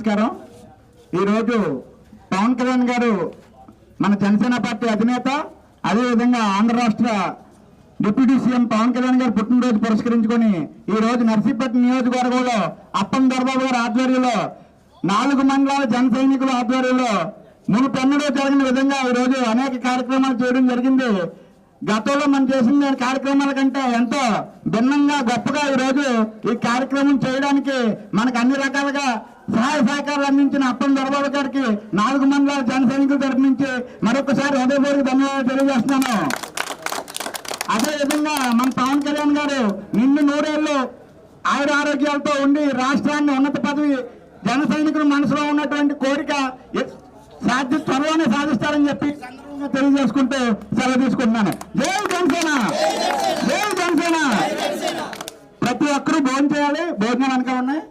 నమస్కారం. ఈరోజు పవన్ కళ్యాణ్ గారు మన జనసేన పార్టీ అధినేత అదేవిధంగా ఆంధ్ర రాష్ట్ర డిప్యూటీ సీఎం పవన్ కళ్యాణ్ గారు పుట్టినరోజు పురస్కరించుకొని ఈ రోజు నర్సీపట్నం నియోజకవర్గంలో అప్పం దర్బాబు గారి ఆధ్వర్యంలో నాలుగు మండలాల జన సైనికుల ఆధ్వర్యంలో మునుపెన్నడూ జరిగిన విధంగా ఈ రోజు అనేక కార్యక్రమాలు చేయడం జరిగింది. గతంలో మనం చేసిన కార్యక్రమాల కంటే ఎంతో భిన్నంగా గొప్పగా ఈ రోజు ఈ కార్యక్రమం చేయడానికి మనకు అన్ని రకాలుగా సహాయ సహకారాలు అందించిన అప్పం దొరబాబు గారికి నాలుగు మండలాల జన సైనికుల తరపు నుంచి మరొకసారి హృదయపూర్వక ధన్యవాదాలు తెలియజేస్తున్నాను. అదే విధంగా మన పవన్ కళ్యాణ్ గారు నిన్ను నూరేళ్ళు ఆయుర ఆరోగ్యాలతో ఉండి రాష్ట్రాన్ని ఉన్నత పదవి జన సైనికుల మనసులో ఉన్నటువంటి కోరిక సాధ్య త్వరలోనే సాధిస్తారని చెప్పి తెలియజేసుకుంటూ సెలవు తీసుకుంటున్నాను. జై జనసేన! జై జనసేన! ప్రతి ఒక్కరూ భోజనం చేయాలి. భోజనం వెనక ఉన్నాయి.